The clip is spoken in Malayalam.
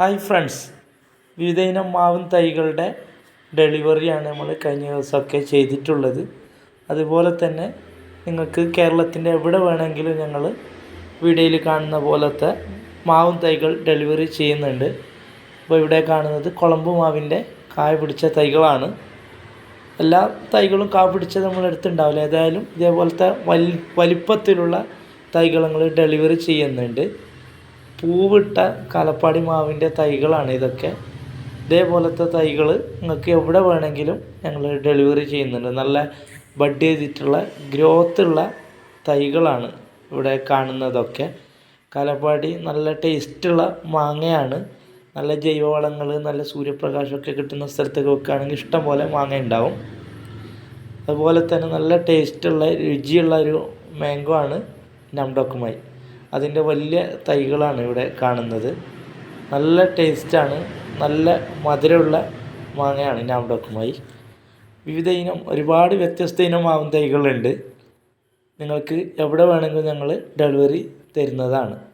ഹായ് ഫ്രണ്ട്സ് വിവിധ ഇനം മാവും തൈകളുടെ ഡെലിവറിയാണ് നമ്മൾ കഴിഞ്ഞ ദിവസമൊക്കെ ചെയ്തിട്ടുള്ളത്. അതുപോലെ തന്നെ നിങ്ങൾക്ക് കേരളത്തിന്റെ എവിടെ വേണമെങ്കിലും ഞങ്ങൾ വീഡിയോയിൽ കാണുന്ന പോലത്തെ മാവും തൈകൾ ഡെലിവറി ചെയ്യുന്നുണ്ട്. അപ്പോൾ ഇവിടെ കാണുന്നത് കുളമ്പ് മാവിന്റെ കായ പിടിച്ച തൈകളാണ്. എല്ലാ തൈകളും കാ പിടിച്ചത് നമ്മൾ അടുത്തുണ്ടാവില്ല. ഏതായാലും ഇതേപോലത്തെ വലി വലിപ്പത്തിലുള്ള തൈകൾ ഡെലിവറി ചെയ്യുന്നുണ്ട്. പൂവിട്ട കലപ്പാടി മാവിന്റെ തൈകളാണ് ഇതൊക്കെ. ഇതേപോലത്തെ തൈകൾ നിങ്ങൾക്ക് എവിടെ വേണമെങ്കിലും ഞങ്ങൾ ഡെലിവറി ചെയ്യുന്നുണ്ട്. നല്ല ബഡ് ചെയ്തിട്ടുള്ള ഗ്രോത്ത് ഉള്ള തൈകളാണ് ഇവിടെ കാണുന്നതൊക്കെ. കലപ്പാടി നല്ല ടേസ്റ്റുള്ള മാങ്ങയാണ്. നല്ല ജൈവവളങ്ങൾ നല്ല സൂര്യപ്രകാശമൊക്കെ കിട്ടുന്ന സ്ഥലത്തൊക്കെ വെക്കുകയാണെങ്കിൽ ഇഷ്ടം പോലെ മാങ്ങ ഉണ്ടാവും. അതുപോലെ തന്നെ നല്ല ടേസ്റ്റുള്ള രുചിയുള്ള ഒരു മാംഗോ ആണ് നംഡോക്കുമായി അതിന്റെ വലിയ തൈകളാണ് ഇവിടെ കാണുന്നത്. നല്ല ടേസ്റ്റാണ്. നല്ല മധുരമുള്ള മാങ്ങയാണ് നാംഡോക്കുമായി വിവിധ ഇനം ഒരുപാട് വ്യത്യസ്ത ഇനം മാവും തൈകളുണ്ട്. നിങ്ങൾക്ക് എവിടെ വേണമെങ്കിലും ഞങ്ങൾ ഡെലിവറി തരുന്നതാണ്.